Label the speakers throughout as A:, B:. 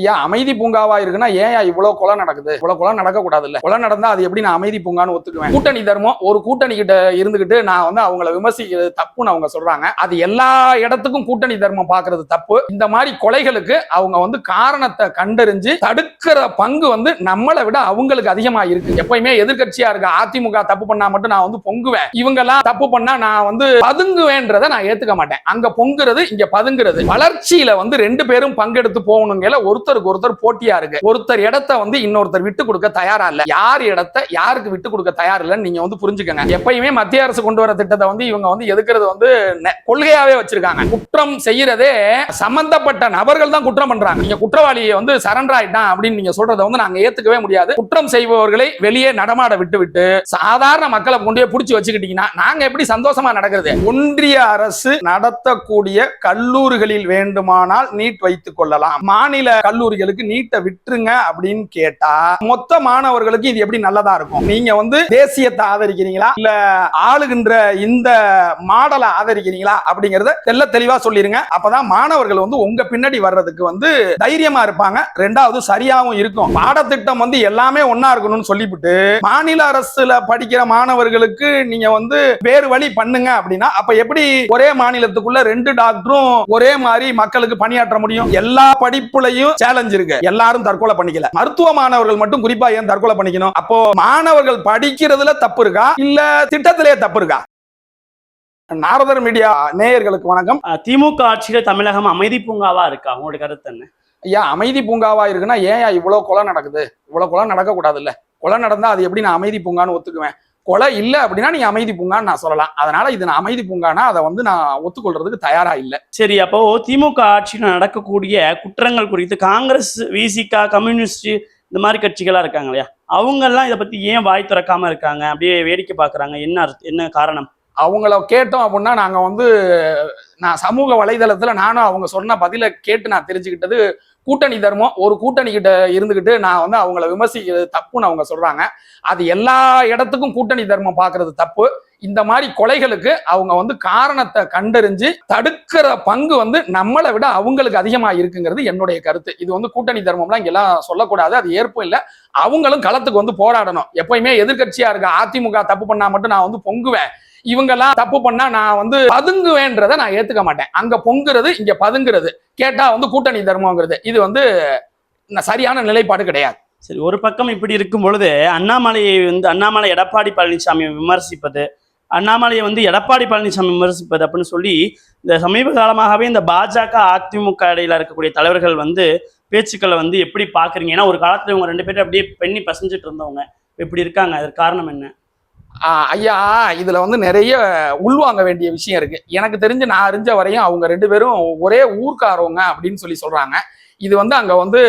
A: ஐயா அமைதி பூங்காவா இருக்குன்னா ஏன் இவ்வளவு கொலை நடக்குது? இவ்வளவு கொலை நடக்க கூடாது இல்ல கொலை நடந்தா அது எப்படி நான் அமைதி பூங்கான்னு ஒத்துக்குவேன்? கூட்டணி தர்மம் ஒரு கூட்டணி கிட்ட இருந்துகிட்டு நான் வந்து அவங்கள விமர்சிக்கிறது தப்புன்னு அவங்க சொல்றாங்க. அது எல்லா இடத்துக்கும் கூட்டணி தர்மம் பாக்குறது தப்பு. இந்த மாதிரி கொலைகளுக்கு அவங்க வந்து காரணத்தை கண்டறிஞ்சு தடுக்கிற பங்கு வந்து நம்மளை விட அவங்களுக்கு அதிகமா இருக்கு. எப்பயுமே எதிர்கட்சியா இருக்க அதிமுக தப்பு பண்ணா மட்டும் நான் வந்து பொங்குவேன். இவங்க எல்லாம் தப்பு பண்ணா நான் வந்து பதுங்குவேன்றதை நான் ஏத்துக்க மாட்டேன். அங்க பொங்குறது இங்க பதுங்குறது. வளர்ச்சியில வந்து ரெண்டு பேரும் பங்கெடுத்து போகணுங்கிற ஒரு ஒருத்தருக்கு ஒருத்தர் போட்டியா இருக்கு. ஒருத்தர் இடத்த வந்து இன்னொருத்தர் விட்டு கொடுக்க தயாரா இல்ல. யார் இடத்த யாருக்கு விட்டு கொடுக்க தயார் இல்லைன்னு நீங்க வந்து புரிஞ்சுக்கங்க. எப்பயுமே மத்திய அரசு கொண்டு வர திட்டத்தை வந்து இவங்க வந்து எதுக்குறது வந்து கொள்கையாவே வச்சிருக்காங்க. குற்றம் செய்யறதே சம்பந்தப்பட்ட நபர்கள் தான் குற்றம் பண்றாங்க. நீங்க குற்றவாளியை வந்து சரண்டர் ஆயிட்டான் அப்படின்னு நீங்க சொல்றதை வந்து நாங்க ஏத்துக்கவே முடியாது. குற்றம் செய்பவர்களை வெளியே நடமாட விட்டு விட்டு சாதாரண மக்களை கொண்டு போய் புடிச்சு வச்சுக்கிட்டீங்கன்னா நாங்க எப்படி சந்தோஷமா நடக்கிறது? ஒன்றிய அரசு நடத்தக்கூடிய கல்லூரிகளில் வேண்டுமானால் நீட் வைத்துக் கொள்ளலாம். மாநில கல்லூரிகளுக்கு நீட்டை விட்டுருங்க அப்படின்னு கேட்டா மொத்த மாணவர்களுக்கு இது எப்படி நல்லதா இருக்கும்? நீங்க வந்து தேசியத்தை ஆதரிக்கிறீங்களா? இல்ல ஆளுகின்ற இந்த மாடலை ஆதரிக்கிறீங்களா? அப்படிங்கறத தெல்ல தெளிவா சொல்லிருங்க. அப்பதான் மாணவர்கள் வந்து உங்க பின்னாடி வர்றதுக்கு வந்து தைரியமா இருப்பாங்க. ரெண்டாவது சரியாவும் இருக்கும். பாடத்திட்டம் வந்து எல்லாமே ஒன்னா இருக்கணும்னு சொல்லிவிட்டு மாநில அரசுல படிக்கிற மாணவர்களுக்கு நீங்க வந்து வேறு வழி பண்ணுங்க அப்படின்னா அப்ப எப்படி ஒரே மாநிலத்துக்குள்ள ரெண்டு டாக்டரும் ஒரே மாதிரி மக்களுக்கு பணியாற்ற முடியும்? எல்லா படிப்புலையும் சேலஞ்ச் இருக்கு. எல்லாரும் தற்கொலை பண்ணிக்கல. மருத்துவ மாணவர்கள் மட்டும் குறிப்பா ஏன் தற்கொலை பண்ணிக்கணும்? அப்போ மாணவர்கள் படிக்கிறதுல தப்பு இருக்கா? இல்ல திட்டத்திலே தப்பு இருக்கா? நாரதர் மீடியா நேயர்களுக்கு வணக்கம்.
B: திமுக ஆட்சியில தமிழகம் அமைதி பூங்காவா இருக்கா? உங்களோட கருத்து என்ன?
A: ஐயா அமைதி பூங்காவா இருக்குன்னா ஏன் இவ்வளவு கொலை நடக்குது? இவ்வளவு கொலை நடக்க கூடாது இல்ல கொலை நடந்தா அது எப்படி நான் அமைதி பூங்கான்னு ஒத்துக்குவேன்? கொலை இல்லை அப்படின்னா நீ அமைதி பூங்கான்னு நான் சொல்லலாம். அதனால இது நான் அமைதி பூங்கானா அதை வந்து நான் ஒத்துக்கொள்றதுக்கு தயாரா இல்லை.
B: சரி அப்போ திமுக ஆட்சியில் நடக்கக்கூடிய குற்றங்கள் குறித்து காங்கிரஸ் விசிகா கம்யூனிஸ்ட் இந்த மாதிரி கட்சிகளாக இருக்காங்க இல்லையா? அவங்கெல்லாம் இதை பத்தி ஏன் வாய் திறக்காம இருக்காங்க? அப்படியே வேடிக்கை பார்க்குறாங்க. என்ன என்ன காரணம்?
A: அவங்கள கேட்டோம் அப்படின்னா நாங்கள் வந்து நான் சமூக வலைதளத்தில் நானும் அவங்க சொன்ன பதிலை கேட்டு நான் தெரிஞ்சுக்கிட்டது கூட்டணி தர்மம். ஒரு கூட்டணி கிட்ட இருந்துக்கிட்டு நான் வந்து அவங்கள விமர்சிக்கிறது தப்புன்னு அவங்க சொல்றாங்க. அது எல்லா இடத்துக்கும் கூட்டணி தர்மம் பார்க்கறது தப்பு. இந்த மாதிரி கொலைகளுக்கு அவங்க வந்து காரணத்தை கண்டறிஞ்சு தடுக்கிற பங்கு வந்து நம்மளை விட அவங்களுக்கு அதிகமா இருக்குங்கிறது என்னுடைய கருத்து. இது வந்து கூட்டணி தர்மம்லாம் இங்கெல்லாம் சொல்லக்கூடாது. அது ஏற்பும் இல்லை. அவங்களும் களத்துக்கு வந்து போராடணும். எப்பயுமே எதிர்க்கட்சியா இருக்க அதிமுக தப்பு பண்ணா மட்டும் நான் வந்து பொங்குவேன். இவங்கெல்லாம் தப்பு பண்ணா நான் வந்து பதுங்குவேன்றதை நான் ஏத்துக்க மாட்டேன். அங்க பொங்குறது இங்க பதுங்குறது. கேட்டா வந்து கூட்டணி தர்மங்கிறது இது வந்து சரியான நிலைப்பாடு கிடையாது.
B: சரி ஒரு பக்கம் இப்படி இருக்கும் பொழுது அண்ணாமலையை வந்து அண்ணாமலை எடப்பாடி பழனிசாமி விமர்சிப்பது அண்ணாமலையை வந்து எடப்பாடி பழனிசாமி விமர்சிப்பது அப்படின்னு சொல்லி இந்த சமீப காலமாகவே இந்த பாஜக அதிமுக இடையில இருக்கக்கூடிய தலைவர்கள் வந்து பேச்சுக்களை வந்து எப்படி பாக்குறீங்க ஏன்னா ஒரு காலத்துல இவங்க ரெண்டு பேரும் அப்படியே பெண்ணி பசஞ்சிட்டு இருந்தவங்க. இப்படி இருக்காங்க அதற்கு காரணம் என்ன?
A: ஐயா இதுல வந்து நிறைய உள்வாங்க வேண்டிய விஷயம் இருக்கு. எனக்கு தெரிஞ்சு நான் அறிஞ்ச வரையும் அவங்க ரெண்டு பேரும் ஒரே ஊர்க்காரவங்க அப்படின்னு சொல்லி சொல்றாங்க. இது வந்து அங்க வந்து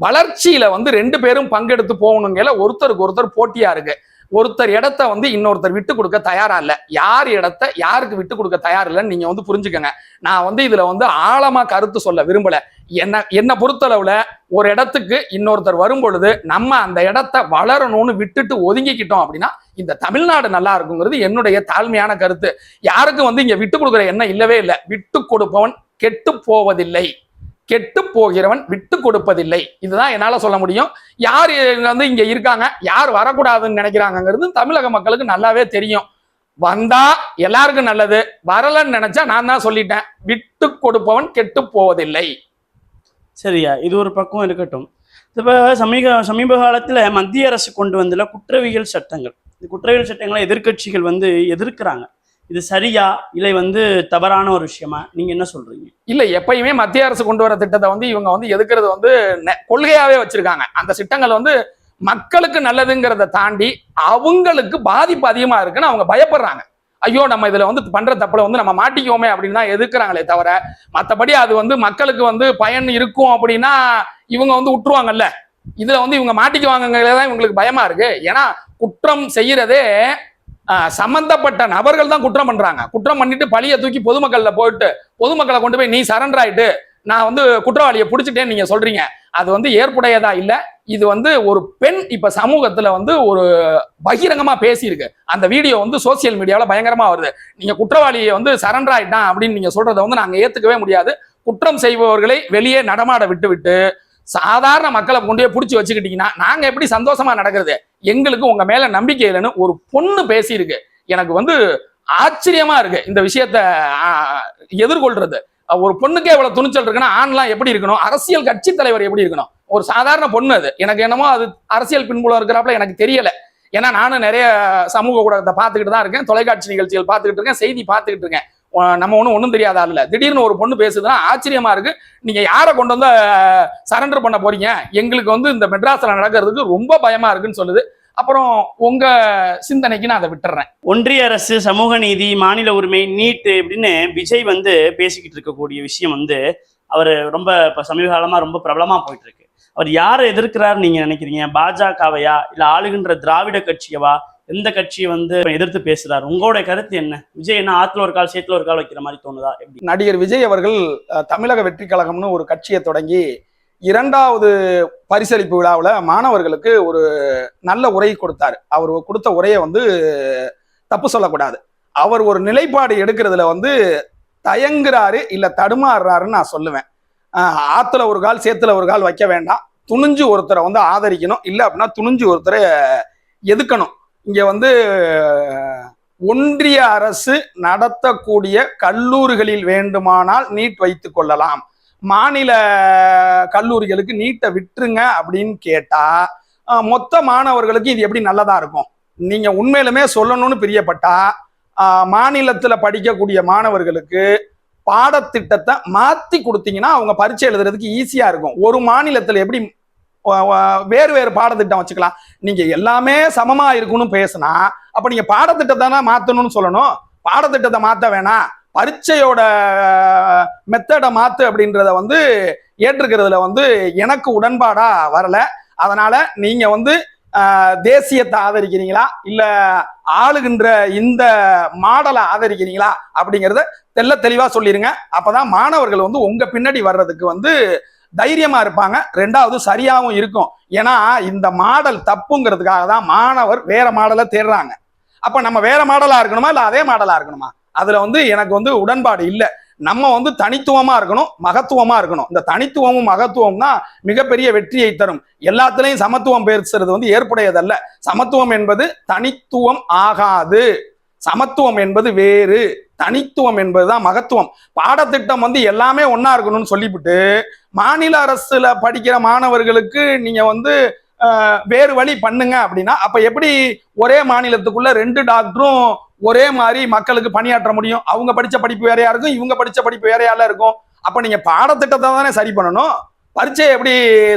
A: வளர்ச்சியில வந்து ரெண்டு பேரும் பங்கெடுத்து போகணுங்கிற ஒருத்தருக்கு ஒருத்தர் போட்டியா இருக்கு. ஒருத்தர் இடத்த வந்து இன்னொருத்தர் விட்டு கொடுக்க தயாரா இல்ல. யார் இடத்த யாருக்கு விட்டு கொடுக்க தயார் இல்லைன்னு நீங்க வந்து புரிஞ்சுக்கங்க. நான் வந்து இதுல வந்து ஆழமா கருத்து சொல்ல விரும்பல. என்ன என்னை பொறுத்தளவுல ஒரு இடத்துக்கு இன்னொருத்தர் வரும் பொழுது நம்ம அந்த இடத்த வளரணும்னு விட்டுட்டு ஒதுங்கிக்கிட்டோம் அப்படின்னா இந்த தமிழ்நாடு நல்லா இருக்குங்கிறது என்னுடைய தாழ்மையான கருத்து. யாருக்கும் வந்து இங்க விட்டு கொடுக்குற எண்ணம் இல்லவே இல்லை. விட்டு கொடுப்பவன் கெட்டு போவதில்லை. கெட்டு போகிறவன் விட்டு கொடுப்பதில்லை. இதுதான் என்னால் சொல்ல முடியும். யார் வந்து இங்கே இருக்காங்க? யார் வரக்கூடாதுன்னு நினைக்கிறாங்கிறது தமிழக மக்களுக்கு நல்லாவே தெரியும். வந்தா எல்லாருக்கும் நல்லது. வரலன்னு நினைச்சா நான் தான் சொல்லிட்டேன். விட்டு கொடுப்பவன் கெட்டு போவதில்லை.
B: சரியா? இது ஒரு பக்கம் இருக்கட்டும். இப்போ சமீப சமீப காலத்தில் மத்திய அரசு கொண்டு வந்துள்ள குற்றவியல் சட்டங்கள். இந்த குற்றவியல் சட்டங்களை எதிர்க்கட்சிகள் வந்து எதிர்க்கிறாங்க. இது சரியா? இல்லை வந்து தவறான ஒரு விஷயமா? நீங்க என்ன சொல்றீங்க?
A: இல்ல எப்பயுமே மத்திய அரசு கொண்டு வர திட்டத்தை வந்து இவங்க வந்து எதுக்குறது வந்து நெ- கொள்கையாவே வச்சிருக்காங்க. அந்த திட்டங்கள் வந்து மக்களுக்கு நல்லதுங்கிறத தாண்டி அவங்களுக்கு பாதிப்பு அதிகமா இருக்குன்னு அவங்க பயப்படுறாங்க. ஐயோ நம்ம இதுல வந்து பண்ற தப்புல வந்து நம்ம மாட்டிக்குவோமே அப்படின்னு தான் எதிர்க்கிறாங்களே தவிர மற்றபடி அது வந்து மக்களுக்கு வந்து பயன் இருக்கும் அப்படின்னா இவங்க வந்து விட்டுருவாங்கல்ல இதுல வந்து இவங்க மாட்டிக்குவாங்கிறதா தான் இவங்களுக்கு பயமா இருக்கு. ஏன்னா குற்றம் செய்யறதே சம்பந்தப்பட்ட நபர்கள் தான் குற்றம் பண்றாங்க. குற்றம் பண்ணிட்டு பழிய தூக்கி பொதுமக்கள்ல போயிட்டு பொதுமக்களை கொண்டு போய் நீ சரண்டர் ஆயிட்டு நான் வந்து குற்றவாளியை பிடிச்சிட்டேன்னு நீங்க சொல்றீங்க. அது வந்து ஏற்புடையதா இல்ல? இது வந்து ஒரு பெண் இப்ப சமூகத்துல வந்து ஒரு பகிரங்கமா பேசியிருக்கு. அந்த வீடியோ வந்து சோசியல் மீடியாவில் பயங்கரமா வருது. நீங்க குற்றவாளியை வந்து சரண்டர் ஆயிட்டான் அப்படின்னு நீங்க சொல்றதை வந்து நாங்க ஏத்துக்கவே முடியாது. குற்றம் செய்பவர்களை வெளியே நடமாட விட்டு விட்டு சாதாரண மக்களை கொண்டு போய் பிடிச்சி வச்சுக்கிட்டீங்கன்னா நாங்கள் எப்படி சந்தோஷமா நடக்கிறது? எங்களுக்கு உங்க மேல நம்பிக்கை இல்லைன்னு ஒரு பொண்ணு பேசியிருக்கு. எனக்கு வந்து ஆச்சரியமா இருக்கு இந்த விஷயத்த எதிர்கொள்றது. ஒரு பொண்ணுக்கே இவ்வளவு துணிச்சல் இருக்குன்னா ஆண்லாம் எப்படி இருக்கணும்? அரசியல் கட்சி தலைவர் எப்படி இருக்கணும்? ஒரு சாதாரண பொண்ணு அது. எனக்கு என்னமோ அது அரசியல் பின்புலம் இருக்கிறாப்புல எனக்கு தெரியல. ஏன்னா நானும் நிறைய சமூக ஊடகத்தை பார்த்துக்கிட்டு தான் இருக்கேன். தொலைக்காட்சி நிகழ்ச்சிகள் பார்த்துக்கிட்டு இருக்கேன். செய்தி பார்த்துக்கிட்டு இருக்கேன். நம்ம ஒன்றும் ஒன்றும் தெரியாத ஆள் திடீர்னு ஒரு பொண்ணு பேசுதுன்னா ஆச்சரியமா இருக்கு. நீங்க யாரை கொண்டு வந்து சரண்டர் பண்ண போறீங்க? எங்களுக்கு வந்து இந்த மெட்ராஸில் நடக்கிறதுக்கு ரொம்ப பயமா இருக்குன்னு சொல்லுது. அப்புறம் உங்க சிந்தனைக்கு நான் அதை விட்டுறேன்.
B: ஒன்றிய அரசு சமூக நீதி மாநில உரிமை நீட் இப்படின்னு விஜய் வந்து பேசிக்கிட்டு இருக்கக்கூடிய விஷயம் வந்து அவர் ரொம்ப இப்போ சமீப காலமாக ரொம்ப பிரபலமாக போயிட்டு இருக்கு. அவர் யாரை எதிர்க்கிறாரு நீங்க நினைக்கிறீங்க? பாஜகவையா? இல்லை ஆளுகின்ற திராவிட கட்சியவா? எந்த கட்சியை வந்து எதிர்த்து பேசுறாரு? உங்களுடைய கருத்து என்ன? விஜய் என்ன ஆத்துல ஒரு கால் சேத்துல ஒரு கால் வைக்கிற மாதிரி தோணுதா? எப்படி?
A: நடிகர் விஜய் அவர்கள் தமிழக வெற்றி கழகம்னு ஒரு கட்சியை தொடங்கி இரண்டாவது பரிசளிப்பு விழாவில் மாணவர்களுக்கு ஒரு நல்ல உரை கொடுத்தாரு. அவர் கொடுத்த உரையை வந்து தப்பு சொல்லக்கூடாது. அவர் ஒரு நிலைப்பாடு எடுக்கிறதுல வந்து தயங்குறாரு இல்லை தடுமாறுறாருன்னு நான் சொல்லுவேன். ஆற்றுல ஆத்துல ஒரு கால் சேத்துல ஒரு கால் வைக்க வேண்டாம். துணிஞ்சு ஒருத்தரை வந்து ஆதரிக்கணும். இல்லை அப்படின்னா துணிஞ்சு ஒருத்தரை எதுக்கணும்? இங்க வந்து ஒன்றிய அரசு நடத்தக்கூடிய கல்லூரிகளில் வேண்டுமானால் நீட் வைத்துக் கொள்ளலாம். மாநில கல்லூரிகளுக்கு நீட்டை விட்டுருங்க அப்படின்னு கேட்டா மொத்த மாணவர்களுக்கு இது எப்படி நல்லதா இருக்கும்? நீங்க உண்மையிலுமே சொல்லணும்னு பிரியப்பட்டா மாநிலத்தில் மாநிலத்துல படிக்கக்கூடிய மாணவர்களுக்கு பாடத்திட்டத்தை மாத்தி கொடுத்தீங்கன்னா அவங்க பரீட்சை எழுதுறதுக்கு ஈஸியா இருக்கும். ஒரு மாநிலத்துல எப்படி வேறு வேறு பாடத்திட்டம் வச்சுக்கலாம். நீங்க எல்லாமே சமமா இருக்கணும்னு பேசுனா அப்ப நீங்க பாடத்திட்டத்தை தான் மாத்தணும்னு சொல்லணும். பாடத்திட்டத்தை மாத்த வேணாம். பரீட்சையோட மெத்தடை மாத்து அப்படின்றத வந்து ஏற்றுக்கிறதுல வந்து எனக்கு உடன்பாடா வரல. அதனால நீங்க வந்து தேசியத்தை ஆதரிக்கிறீங்களா? இல்ல ஆளுகின்ற இந்த மாடலை ஆதரிக்கிறீங்களா? அப்படிங்கிறத தெள்ள தெளிவா சொல்லிருங்க. அப்பதான் மாணவர்கள் வந்து உங்க பின்னாடி வர்றதுக்கு வந்து தைரியமா இருப்பாங்க. ரெண்டாவது சரியாகவும் இருக்கும். ஏன்னா இந்த மாடல் தப்புங்கிறதுக்காக தான் மாணவர் வேற மாடலை தேடுறாங்க. அப்ப நம்ம வேற மாடலா இருக்கணுமா? இல்ல அதே மாடலா இருக்கணுமா? அதுல வந்து எனக்கு வந்து உடன்பாடு இல்லை. நம்ம வந்து தனித்துவமா இருக்கணும் மகத்துவமா இருக்கணும். இந்த தனித்துவமும் மகத்துவம் தான் மிகப்பெரிய வெற்றியை தரும். எல்லாத்துலயும் சமத்துவம் பேசுறது வந்து ஏற்புடையதல்ல. சமத்துவம் என்பது தனித்துவம் ஆகாது. சமத்துவம் என்பது வேறு. தனித்துவம் என்பதுதான் மகத்துவம். பாடத்திட்டம் வந்து எல்லாமே ஒன்றா இருக்கணும்னு சொல்லிவிட்டு மாநில அரசுல படிக்கிற மாணவர்களுக்கு நீங்க வந்து வேறு வழி பண்ணுங்க அப்படின்னா அப்ப எப்படி ஒரே மாநிலத்துக்குள்ள ரெண்டு டாக்டரும் ஒரே மாதிரி மக்களுக்கு பணியாற்ற முடியும்? அவங்க படிச்ச படிப்பு வேறையா இருக்கும் இவங்க படிச்ச படிப்பு வேறையால இருக்கும்? அப்ப நீங்க பாடத்திட்டத்தை தானே சரி பண்ணணும். பரீட்சையை எப்படி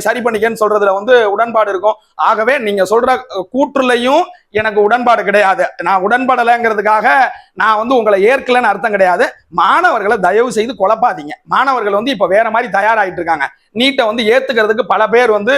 A: சரி பண்ணிக்கன்னு சொல்றதுல வந்து உடன்பாடு இருக்கும். ஆகவே நீங்க சொல்ற கூற்றுலையும் எனக்கு உடன்பாடு கிடையாது. நான் உடன்படலைங்கிறதுக்காக நான் வந்து உங்களை ஏற்கலன்னு அர்த்தம் கிடையாது. மாணவர்களை தயவு செய்து குழப்பாதீங்க. மாணவர்கள் வந்து இப்ப வேற மாதிரி தயாராகிட்டு இருக்காங்க. நீட்டை வந்து ஏத்துக்கிறதுக்கு பல பேர் வந்து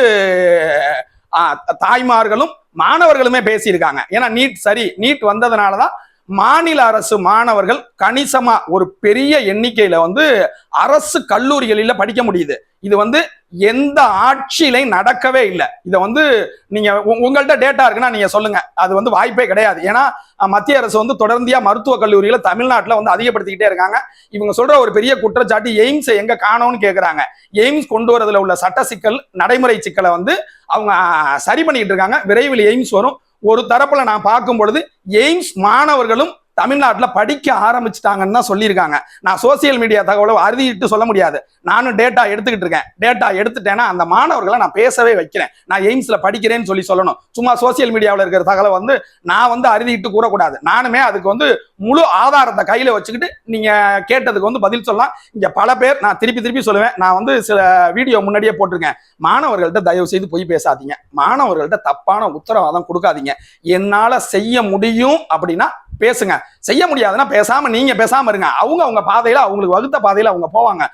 A: தாய்மார்களும் மாணவர்களுமே பேசியிருக்காங்க. ஏன்னா நீட் சரி நீட் வந்ததுனாலதான் மாநில அரசு மாணவர்கள் கணிசமா ஒரு பெரிய எண்ணிக்கையில வந்து அரசு கல்லூரிகளில படிக்க முடியுது. இது வந்து எந்த ஆட்சியிலையும் நடக்கவே இல்லை. இதை வந்து நீங்க உ- டேட்டா இருக்குன்னா நீங்க சொல்லுங்க. அது வந்து வாய்ப்பே கிடையாது. ஏன்னா மத்திய அரசு வந்து தொடர்ந்தியா மருத்துவ கல்லூரிகளை தமிழ்நாட்டில் வந்து அதிகப்படுத்திக்கிட்டே இருக்காங்க. இவங்க சொல்ற ஒரு பெரிய குற்றச்சாட்டு எய்ம்ஸ் எங்க காணோம்னு கேட்குறாங்க எய்ம்ஸ் கொண்டு வரதுல உள்ள சட்ட சிக்கல் நடைமுறை சிக்கலை வந்து அவங்க சரி பண்ணிட்டு இருக்காங்க. விரைவில் எய்ம்ஸ் வரும். ஒரு தரப்புல நான் பார்க்கும் பொழுது எய்ம்ஸ் மாணவர்களும் தமிழ்நாட்டில் படிக்க ஆரம்பிச்சிட்டாங்கன்னு தான் சொல்லியிருக்காங்க. நான் சோசியல் மீடியா தகவலை அறுதிட்டு சொல்ல முடியாது. நானும் டேட்டா எடுத்துக்கிட்டு இருக்கேன். டேட்டா எடுத்துட்டேன்னா அந்த மாணவர்களை நான் பேசவே வைக்கிறேன். நான் எய்ம்ஸில் படிக்கிறேன்னு சொல்லி சொல்லணும். சும்மா சோசியல் மீடியாவில் இருக்கிற தகவலை வந்து நான் வந்து அறுதிட்டு கூறக்கூடாது. நானுமே அதுக்கு வந்து முழு ஆதாரத்தை கையில் வச்சுக்கிட்டு நீங்கள் கேட்டதுக்கு வந்து பதில் சொல்லலாம். இங்கே பல பேர் நான் திருப்பி திருப்பி சொல்லுவேன். நான் வந்து சில வீடியோ முன்னாடியே போட்டிருக்கேன். மாணவர்கள்ட்ட தயவு செய்து பொய் பேசாதீங்க. மாணவர்கள்ட்ட தப்பான உத்தரவாதம் கொடுக்காதீங்க. என்னால் செய்ய முடியும் அப்படின்னா பேசுங்க. செய்ய முடியாதுன்னா பேசாம நீங்க பேசாம இருங்க. அவங்க அவங்க பாதையில அவங்களுக்கு வகுத்த பாதையில அவங்க போவாங்க.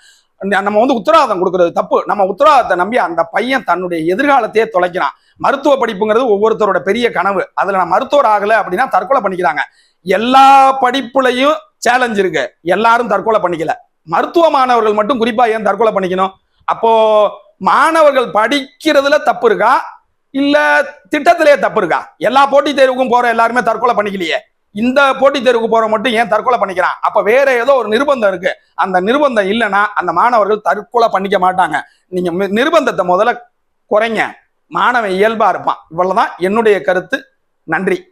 A: நம்ம வந்து உத்தரவாதம் கொடுக்கறது தப்பு. நம்ம உத்தரவாதத்தை நம்பி அந்த பையன் தன்னுடைய எதிர்காலத்தையே தொலைக்கிறான். மருத்துவ படிப்புங்கிறது ஒவ்வொருத்தரோட பெரிய கனவு. அதுல நான் மருத்துவர் ஆகல அப்படின்னா தற்கொலை பண்ணிக்கிறாங்க. எல்லா படிப்புலையும் சேலஞ்ச் இருக்கு. எல்லாரும் தற்கொலை பண்ணிக்கல. மருத்துவ மாணவர்கள் மட்டும் குறிப்பா ஏன் தற்கொலை பண்ணிக்கணும்? அப்போ மாணவர்கள் படிக்கிறதுல தப்பு இருக்கா? இல்ல திட்டத்திலேயே தப்பு இருக்கா? எல்லா போட்டித் தேர்வுக்கும் போற எல்லாருமே தற்கொலை பண்ணிக்கலையே. இந்த போட்டித் தேர்வுக்கு போற மட்டும் ஏன் தற்கொலை பண்ணிக்கிறான்? அப்ப வேற ஏதோ ஒரு நிர்பந்தம் இருக்கு. அந்த நிர்பந்தம் இல்லைன்னா அந்த மாணவர்கள் தற்கொலை பண்ணிக்க மாட்டாங்க. நீங்க நிர்பந்தத்தை முதல்ல குறைங்க. மாணவன் இயல்பா இருப்பான். இவ்வளவுதான் என்னுடைய கருத்து. நன்றி.